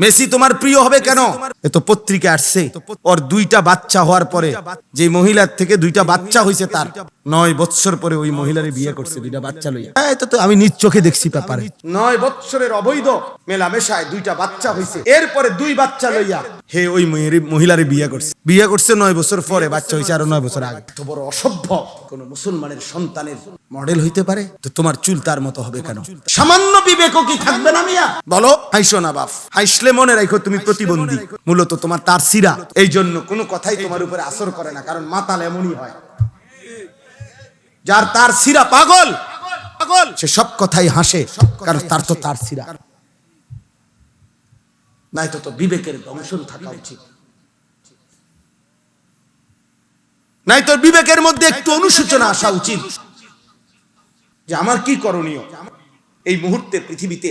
Messi তোমার প্রিয় হবে কেন? এ তো পত্রিকা আসছে। ওর দুইটা বাচ্চা হওয়ার পরে যে মহিলার থেকে দুইটা বাচ্চা হয়েছে তার। নয় বৎসর পরে ওই মহিলারে বিয়ে করছে, দুইটা বাচ্চা লইয়া। এটা তো আমি নিজ চোখে দেখছি ব্যাপারে নয় বৎসরের অবৈধ মেলামেশায় দুইটা বাচ্চা হয়েছে এরপরে দুই বাচ্চা লইয়া হে ওই মহিলারে- বিয়ে করছে। বিয়ে করছে নয় বছর পরে, বাচ্চা হয়েছে আরও নয় বছর আগে। তো বড় অসভ্য কোন মুসলমানের সন্তানের মডেল হইতে পারে? তো তোমার চুল তার মতো হবে কেন? সামান্য বিবেকও কি থাকবে না মিয়া? বলো, হাইসো না বাপ। হাইসলে মনে রাখো তুমি প্রতিবন্ধী। মূলত তোমার তার সিরা এই জন্য কোনো কথাই তোমার উপরে আসর করে না, কারণ মাতাল এমনই হয়। যার তার সিরা পাগল। পাগল। সে সব কথাই হাসে কারণ তার তো তার সিরা। নাই তো তো বিবেকের দংশন থাকা উচিত। নাই তোর বিবেকের মধ্যে একটু অনুশোচনা আসা উচিত। যে আমার কি করণীয়? এই মুহূর্তে পৃথিবীতে